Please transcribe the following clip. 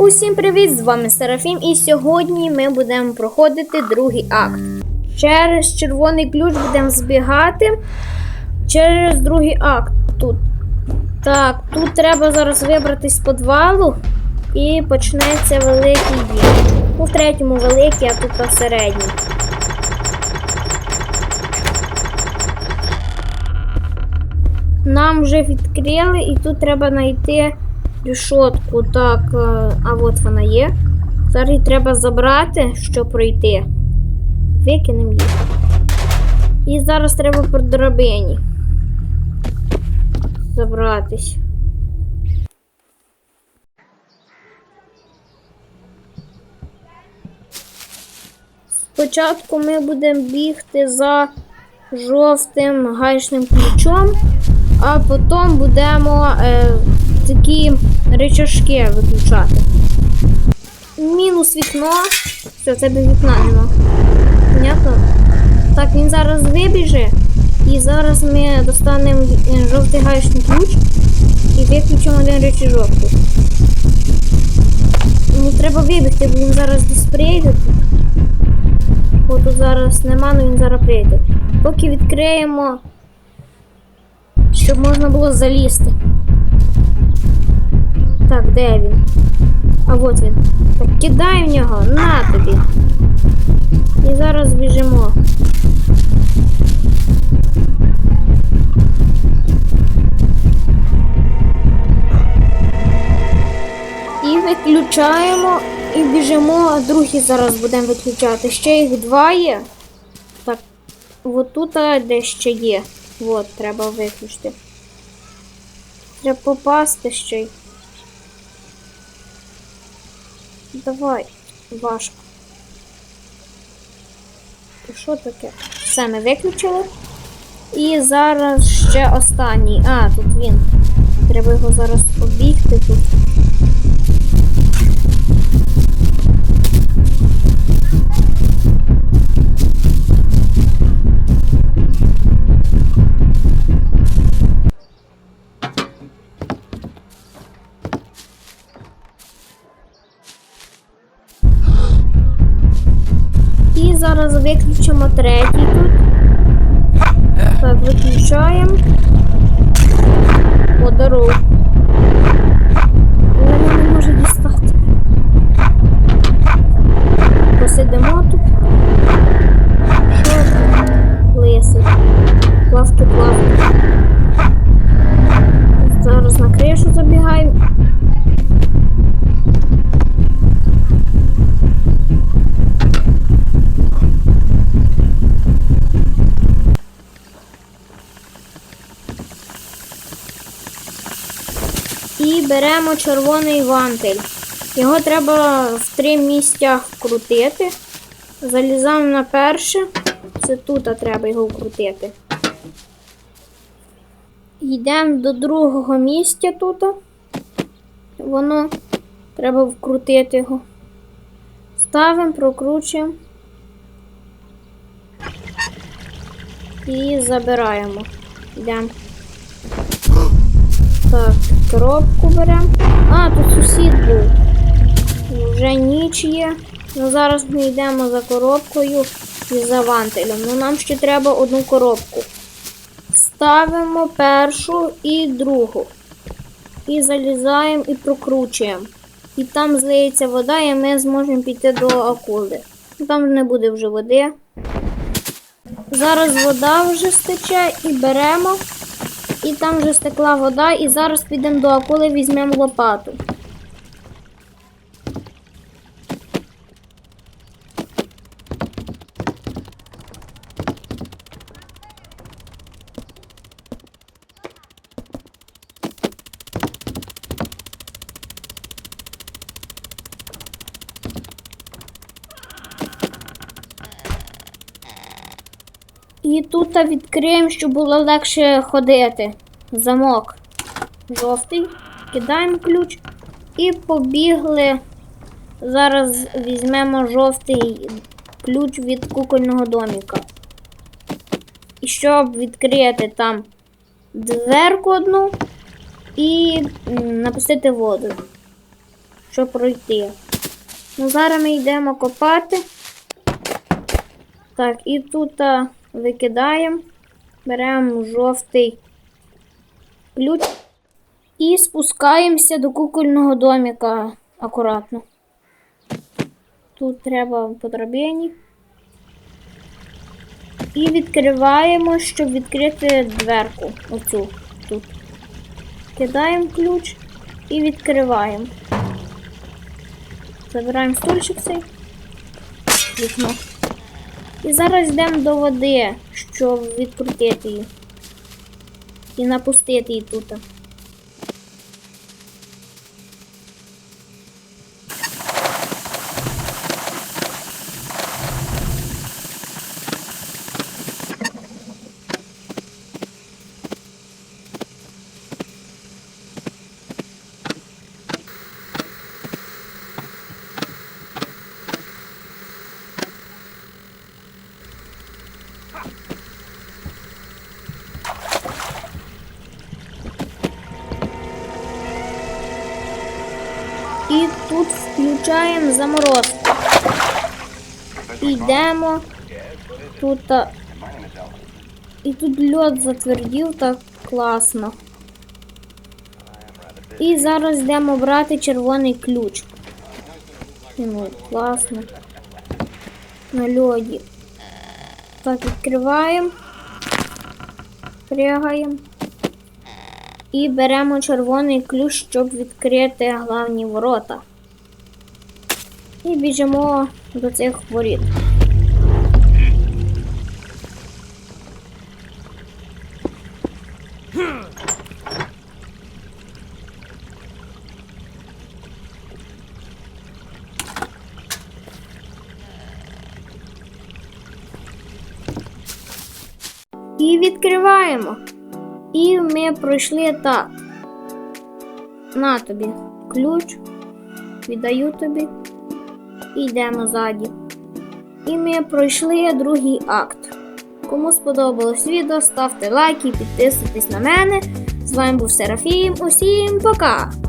Усім привіт! З вами Серафім, і сьогодні ми будемо проходити другий акт. Через червоний ключ будемо збігати через другий акт тут. Так, тут треба зараз вибратись з підвалу і почнеться великий бій. Ну, в третьому великий, а тут середній. Нам вже відкрили, і тут треба знайти рішотку. Так, е, а от вона є. Зараз її треба забрати, щоб пройти. Викинемо її. І зараз треба по драбині. Забратись. Спочатку ми будемо бігти за жовтим гаечним ключом, а потім будемо е, такі речашки виключати. Мінус вікно. Все, це без вікна нема. Понятно? Так, він зараз вибіже. І зараз ми достанемо е, жовтий гаечний ключ і виключимо один речажок. Ну, треба вибігти, бо він зараз десь прийде. Бо зараз нема, але він зараз прийде. Поки відкриємо, щоб можна було залізти. Так, де він? А от він. Так, кидай в нього, на тобі. І зараз біжимо. І виключаємо і біжимо, а другий зараз будемо виключати. Ще їх два є. Так, от тут де ще є. От, треба виключити. Треба попасти ще й. Давай, важко. Що таке? Все, ми виключили. І зараз ще останній. А, тут він. Треба його зараз обігти тут. І зараз виключимо третій тут. Так, виключаємо. О, дорогу. Вона не може дістати. Посидимо тут. Беремо червоний вантиль. Його треба в три місця вкрутити. Залізаємо на перше. Це тут а треба його вкрутити. Йдемо до другого місця тут. Воно треба вкрутити його. Ставимо, прокручуємо. І забираємо. Йдемо. Так, коробку беремо. А, тут сусід був. Вже ніч є. Ну зараз ми йдемо за коробкою і за вантилем. Ну нам ще треба одну коробку. Ставимо першу і другу. І залізаємо і прокручуємо. І там злиється вода, і ми зможемо піти до акули. Ну, Там не буде вже води. Зараз вода вже стече і беремо. І там вже стекла вода, і зараз підемо до акули, візьмемо лопату. І тут відкриємо, щоб було легше ходити. Замок жовтий. Кидаємо ключ і побігли. Зараз візьмемо жовтий ключ від кукольного доміка. І щоб відкрити там дверку одну і напустити воду. щоб пройти. Ну, зараз ми йдемо копати. Так, і тут викидаємо, беремо жовтий ключ і спускаємося до кукольного домика акуратно. Тут треба по драбині. І відкриваємо, щоб відкрити дверку. Оцю тут. Кидаємо ключ і відкриваємо. Забираємо стульчик цей. Вікно. І зараз йдемо до води, щоб відкрутити її. І напустити її тут. І тут включаємо заморозку. Йдемо. Тут. І тут льод затвердів так класно. І зараз йдемо брати червоний ключ. Ну, класно. На льоді. Так, відкриваємо. Пригаємо. І беремо червоний ключ, щоб відкрити главні ворота. І біжимо до цих воріт. І відкриваємо. І ми пройшли так. На тобі ключ, віддаю тобі. І йдемо ззаді. І ми пройшли другий акт. Кому сподобалось відео, ставте лайки, підписуйтесь на мене. З вами був Серафім. Усім пока!